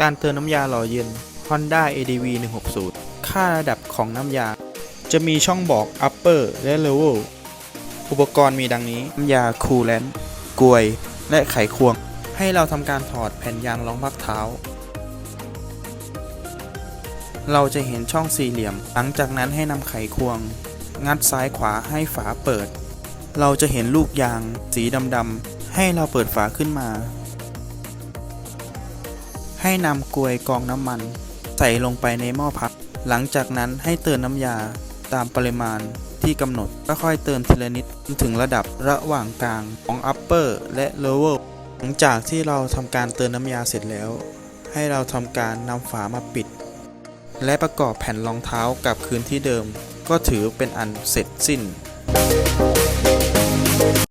การเติมน้ำยาหล่อเย็น Honda ADV 160 ค่าระดับของน้ำยา จะมีช่องบอก upper และ lower อุปกรณ์มีดังนี้ น้ำยาคูลแลนต์กลวย และไขควง ให้เราทำการถอดแผ่นยางรองพักเท้า เราจะเห็นช่องสี่เหลี่ยม หลังจากนั้นให้นำไขควง งัดซ้ายขวาให้ฝาเปิด เราจะเห็นลูกยาง สีดำๆให้เราเปิดฝาขึ้นมา ให้นำกลวยกองน้ำมัน ใส่ลงไปในหม้อพัก หลังจากนั้นให้เติมน้ำยาตามปริมาณที่กำหนดค่อยๆเติมทีละนิดจนถึงระดับระหว่างกลางของ upper และ lower หลังจากที่เราทำการเติมน้ำยาเสร็จแล้ว ให้เราทำการนำฝามาปิด และประกอบแผ่นรองเท้ากลับคืนที่เดิม ก็ถือเป็นอันเสร็จสิ้น